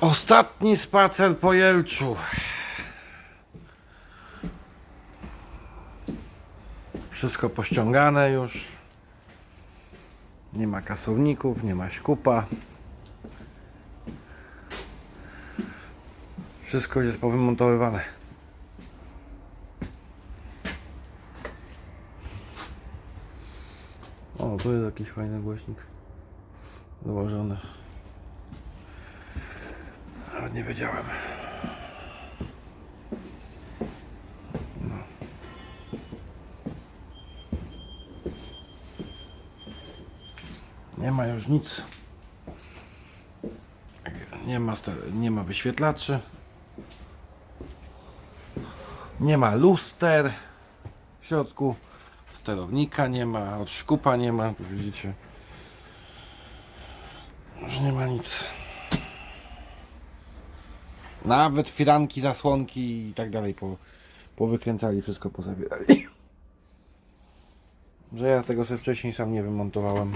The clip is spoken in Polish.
Ostatni spacer po Jelczu. Wszystko pościągane już. Nie ma kasowników, nie ma śkupa. Wszystko jest powymontowywane. O, tu jest jakiś fajny głośnik. Założony. Nawet nie wiedziałem. No. Nie ma już nic. Nie ma, nie ma wyświetlaczy. Nie ma luster w środku. Sterownika nie ma, od szkupa nie ma, widzicie. Już nie ma nic. Nawet firanki, zasłonki i tak dalej po, powykręcali, wszystko pozabierali. Że ja tego sobie wcześniej sam nie wymontowałem.